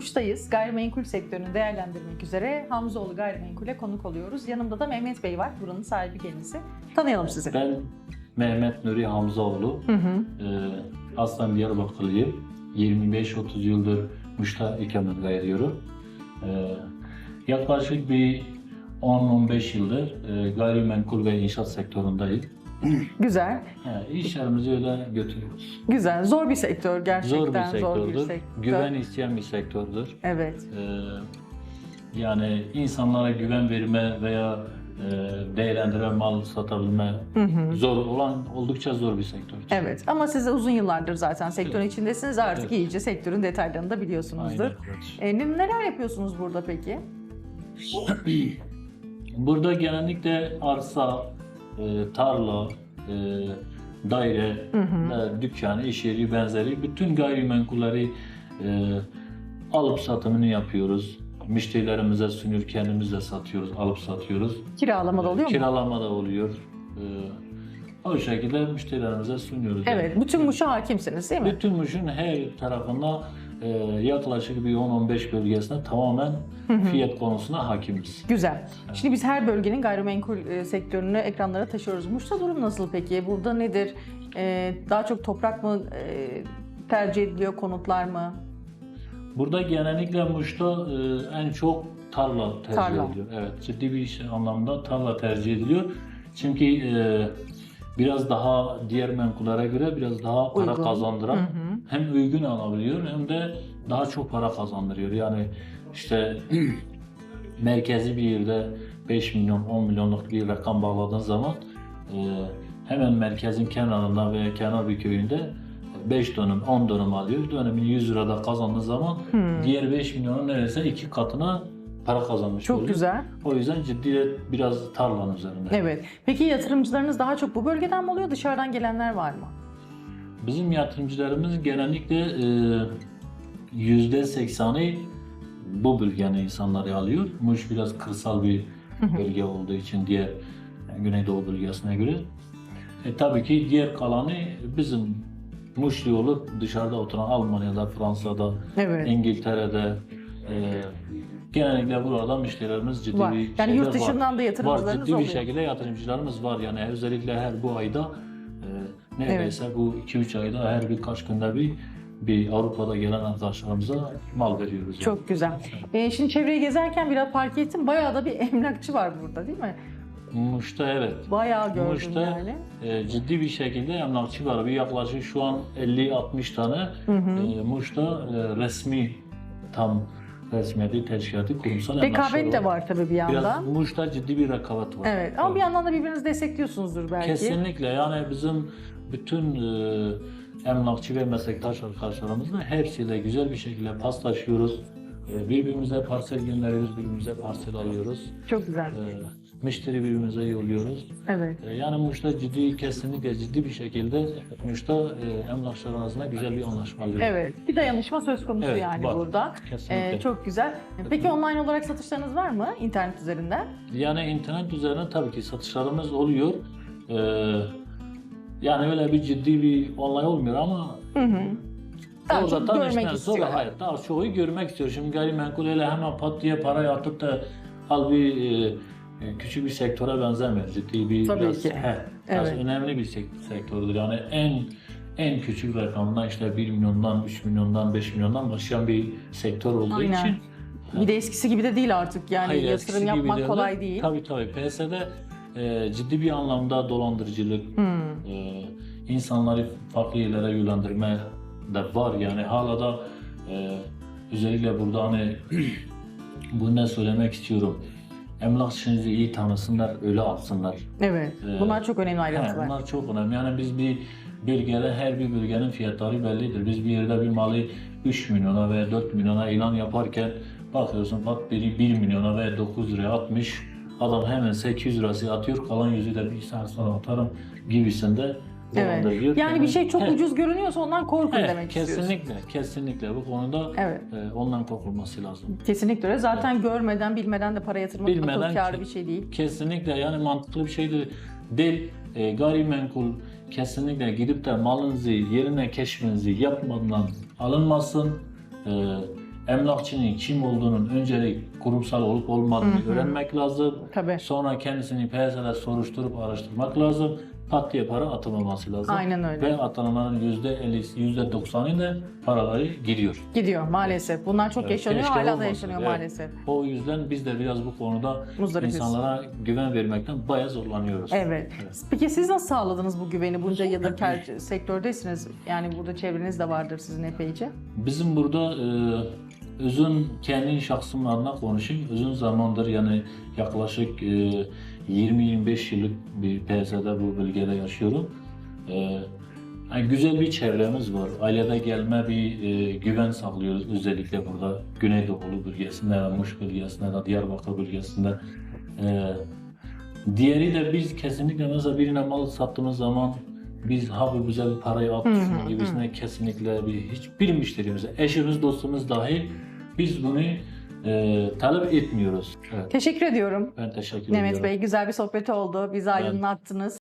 Muş'tayız. Gayrimenkul sektörünü değerlendirmek üzere Hamzoğlu Gayrimenkul'e konuk oluyoruz. Yanımda da Mehmet Bey var. Buranın sahibi kendisi. Tanıyalım sizi. Ben Mehmet Nuri Hamzaoğlu. Hı hı. Ee, aslen Diyarbakırlıyım. 25-30 yıldır Muş'ta ikamet ediyorum. Ee, yaklaşık bir 10-15 yıldır e, gayrimenkul ve inşaat sektöründeyim. Güzel. Yani işlerimizi öyle götürüyoruz. Güzel. Zor bir sektör gerçekten. Zor bir sektördür. sektör. Güven isteyen bir sektördür. Evet. Ee, yani insanlara güven verme veya e, değerlendirme, mal satabilme Hı hı. zor olan oldukça zor bir sektördür. Evet ama siz de uzun yıllardır zaten sektörün içindesiniz. Artık Evet. iyice sektörün detaylarını da biliyorsunuzdur. Aynen. evet. E, ne- neler yapıyorsunuz burada peki? Burada genellikle arsa, e, tarla, e, daire, Hı hı. e, dükkan, iş yeri benzeri bütün gayrimenkulleri e, alıp satımını yapıyoruz. Müşterilerimize sunuyor, kendimiz de satıyoruz, alıp satıyoruz. Kiralama da oluyor mu? Kiralama da oluyor. E, o şekilde müşterilerimize sunuyoruz. Evet. Bütün Muş'a hakimsiniz değil mi? Bütün Muş'un her tarafına e, yaklaşık bir 10-15 bölgesine tamamen fiyat konusuna hakimiz. Güzel. Şimdi biz her bölgenin gayrimenkul e, sektörünü ekranlara taşıyoruz. Muş'ta durum nasıl peki? Burada nedir? E, daha çok toprak mı e, tercih ediliyor, konutlar mı? Burada genellikle Muş'ta e, en çok tarla tercih Tarla. ediliyor. Evet, ciddi bir anlamda tarla tercih ediliyor. Çünkü e, biraz daha diğer menkullere göre biraz daha para Uygun. kazandıran, Hı hı. hem uygun alabiliyor hem de daha çok para kazandırıyor. Yani işte merkezi bir yerde 5 milyon, 10 milyonluk bir rakam bağladığın zaman e, hemen merkezin kenarında veya kenar bir köyünde 5 dönüm, 10 dönüm alıyor. Dönemin 100 lirada kazandığı zaman Hmm. diğer 5 milyonun neredeyse iki katına para kazanmış Çok oluyor. güzel. O yüzden ciddi biraz tarlanın üzerinde. Evet. Peki yatırımcılarınız daha çok bu bölgeden mi oluyor? Dışarıdan gelenler var mı? Bizim yatırımcılarımız genellikle e, yüzde sekseni bu bölgenin insanları alıyor. Muş biraz kırsal bir bölge olduğu için diğer yani Güneydoğu bölgesine göre. E, tabii ki diğer kalanı bizim Muşlu olup dışarıda oturan Almanya'da, Fransa'da, Evet. İngiltere'de e, genellikle burada müşterilerimiz ciddi Var. bir Yani yurt var. dışından da Var yatırımcılarınız ciddi bir oluyor. şekilde yatırımcılarımız var yani özellikle her bu ayda e, neredeyse bu 2-3 ayda her birkaç günde bir bir Avrupa'da gelen arkadaşlarımıza mal veriyoruz. yani. Çok güzel. E, şimdi çevreyi gezerken biraz fark ettim. Bayağı da bir emlakçı var burada değil mi? Muş'ta evet. Bayağı gördüm Muş'ta yani. e, ciddi bir şekilde emlakçı var. Bir yaklaşık şu an 50-60 tane Hı hı. e, Muş'ta e, resmi tam resmiyeti, teşkilatı, kurumsal Rekabet de var tabii bir Biraz yandan. Muş'ta ciddi bir rekabet var. Evet ama bir yandan da birbirinizi destekliyorsunuzdur belki. Kesinlikle yani bizim bütün e, emlakçı ve meslektaş arkadaşlarımızla hepsiyle güzel bir şekilde paslaşıyoruz. E, birbirimize parsel gönderiyoruz, birbirimize parsel alıyoruz. Çok güzel. E, müşteri birbirimize yolluyoruz. Evet. E, yani Muş'ta ciddi, kesinlikle ciddi bir şekilde Muş'ta e, emlakçılar arasında güzel bir anlaşma alıyoruz. Evet. Bir dayanışma söz konusu Evet, yani var. burada. Kesinlikle. Ee, çok güzel. Peki online olarak satışlarınız var mı internet üzerinden? Yani internet üzerinden tabii ki satışlarımız oluyor. E, yani öyle bir ciddi bir olay olmuyor ama Hı hı. Daha çok Orada görmek tanıştıktan istiyor. Sonra, hayır, daha çoğu görmek istiyor. Şimdi gayrimenkul öyle hemen pat diye para atıp da al bir e, e, küçük bir sektöre benzemiyor. Ciddi bir Tabii biraz, ki. he, biraz Evet. önemli bir sek- sektördür. Yani en en küçük rakamdan işte 1 milyondan, 3 milyondan, 5 milyondan başlayan bir sektör olduğu Aynen. için Bir de eskisi gibi de değil artık yani hayır, yatırım yapmak de- kolay değil. Tabii tabii. PS'de e, ciddi bir anlamda dolandırıcılık, Hmm. e, insanları farklı yerlere yönlendirme de var yani hala da e, özellikle burada hani bunu ne söylemek istiyorum emlakçınızı iyi tanısınlar öyle alsınlar. Evet. Ee, Bunlar çok önemli He, ayrıntılar. bunlar çok önemli yani biz bir bölgede her bir bölgenin fiyatları bellidir. Biz bir yerde bir malı 3 milyona veya 4 milyona ilan yaparken bakıyorsun bak biri 1 milyona veya 9 liraya atmış adam hemen 800 lirası atıyor kalan yüzü de bir saat sonra atarım gibisinde Evet. Yani bir şey çok He, ucuz görünüyorsa ondan korkun he, demek istiyorsun. Kesinlikle, kesinlikle bu konuda Evet. e, ondan korkulması lazım. Kesinlikle öyle. Zaten görmeden, bilmeden de para yatırmak Bilmeden akıl kârı bir şey değil. Kesinlikle yani mantıklı bir şey de değil. E, gayrimenkul kesinlikle gidip de malınızı yerine keşfinizi yapmadan alınmasın. E, emlakçının kim olduğunun öncelik kurumsal olup olmadığını Hı hı. öğrenmek lazım. Tabii. Sonra kendisini piyasada soruşturup araştırmak lazım. Pat diye para atılmaması lazım. Aynen öyle. Ve atılanların %50'si, %90'ı da paraları giriyor. Gidiyor maalesef. Bunlar çok Evet, yaşanıyor, keşke hala da yaşanıyor Evet. maalesef. O yüzden biz de biraz bu konuda Muzdaripiz. insanlara güven vermekten bayağı zorlanıyoruz. Evet. Peki siz nasıl sağladınız bu güveni? Bunca yıldır ter- sektördesiniz. Yani burada çevreniz de vardır sizin epeyce. Bizim burada e, uzun kendi şahsımın adına konuşayım. Uzun zamandır yani yaklaşık e, 20-25 yıllık bir piyasada bu bölgede yaşıyorum. E, yani güzel bir çevremiz var. Ailede gelme bir e, güven sağlıyoruz özellikle burada Güneydoğu bölgesinde, Muş bölgesinde, Diyarbakır bölgesinde. E, diğeri de biz kesinlikle mesela birine mal sattığımız zaman biz ha bu güzel bir parayı hı, gibisine kesinlikle bir hiçbir müşterimize, eşimiz, dostumuz dahi biz bunu e, talep etmiyoruz. Evet, Teşekkür ediyorum ben teşekkür Mehmet ediyorum. Bey. Güzel bir sohbet oldu. Bizi aydınlattınız.